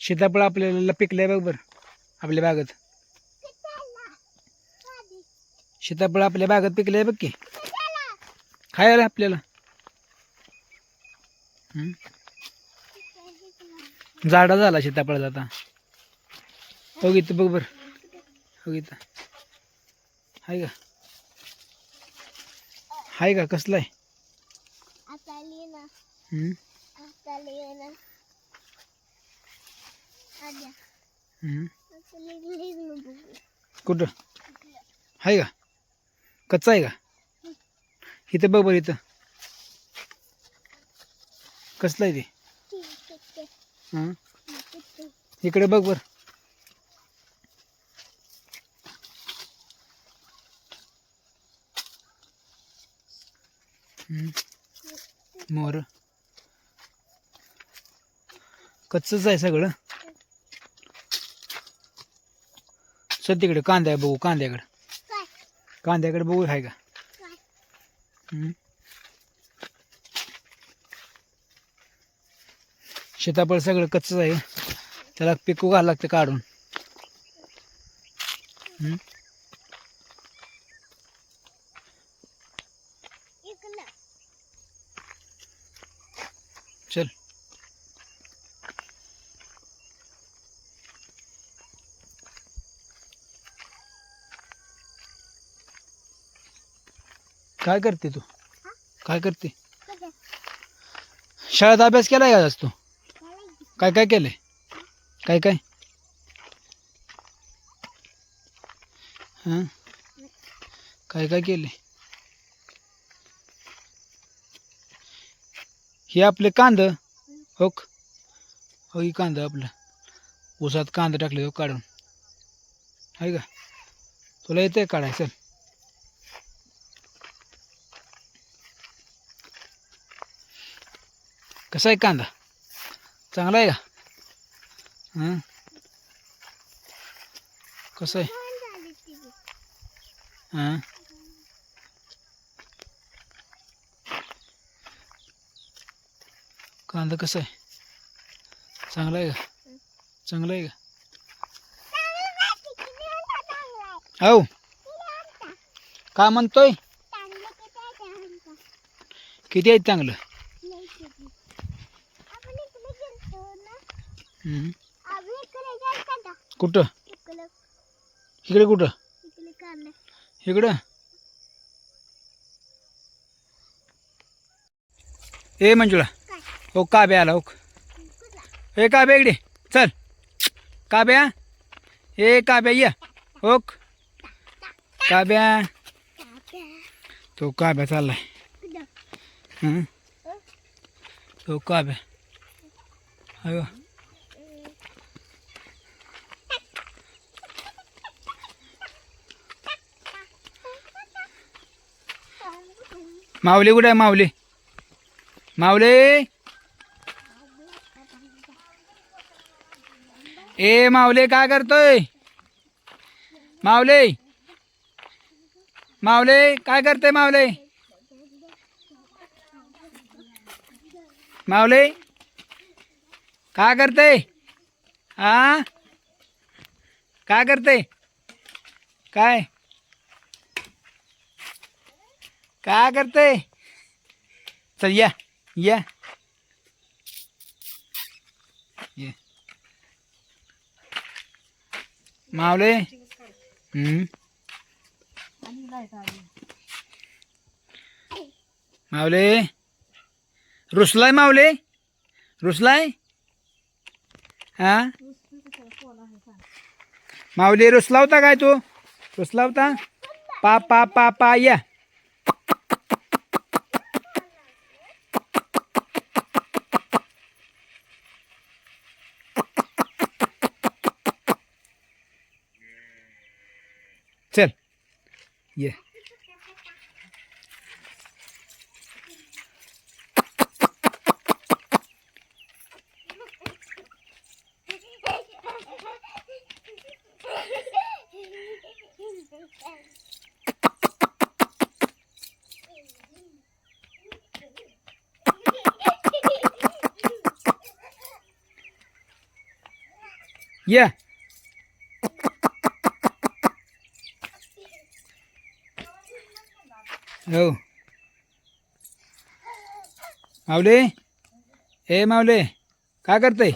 सीताफळ आपल्याला पिकलंय बघ बरं आपल्या बागेत. सीताफळ आपल्या बागेत पिकलंय बघ की. खायला आपल्याला. जाडा झाला सीताफळाचा आता. हो इथं बघ बरं. हो इथं. हाय का हाय का कसलं आहे. कुठं? हाय का? कच्चा आहे का? इथं बघ बरं इथं. कसलं आहे ते? हं? इकडे बघ बर. मोर. कच्चच आहे सगळं. चल तिकडे आहे बघू कांद्याकडे. कांद्याकडे बघू आहे का? शेताफळ सीताफळ सगळं कच्चच आहे. त्याला पिकू घालावं लागतं काढून. चल. काय करते तू? काय करते? शाळेत अभ्यास केलाय का आज तू? काय काय केलंय? काय काय? हां? काय काय केले हे आपले कांद. हो हो ही कांदा आपलं. ऊसात कांदा टाकले हो काढून. आहे का? तुला येतंय काढाय चल. कसा आहे कांदा? चांगला आहे का? हां? कसं आहे? हां? कांदा कसा आहे? चांगला आहे का? चांगला आहे का? हो. काय म्हणतोय? किती आहेत चांगलं? कुठं? इकडे. कुठं? इकडं ए मंजुळा. हो काब्या आला हो. ए काब्या इकडे. चल. काब्या. ए काब्या ये. ओक काब्या. तो काब्या चाललाय. हं? तो काब्या. अयो माऊली कुठे आहे माऊली? माऊली? ए माऊले काय करतोय? माऊले? माऊले काय करते माऊली? माऊले? काय करते हा काय करते काय? काय करते चल या. या. मावले? हम्म. मावले? रुसलाय मावले? रुसलाय? हा? माऊली रुसला होता काय तू? रुसला होता पा पा पा पा या. चल. ये. या हो मावले ए मावले काय करतंय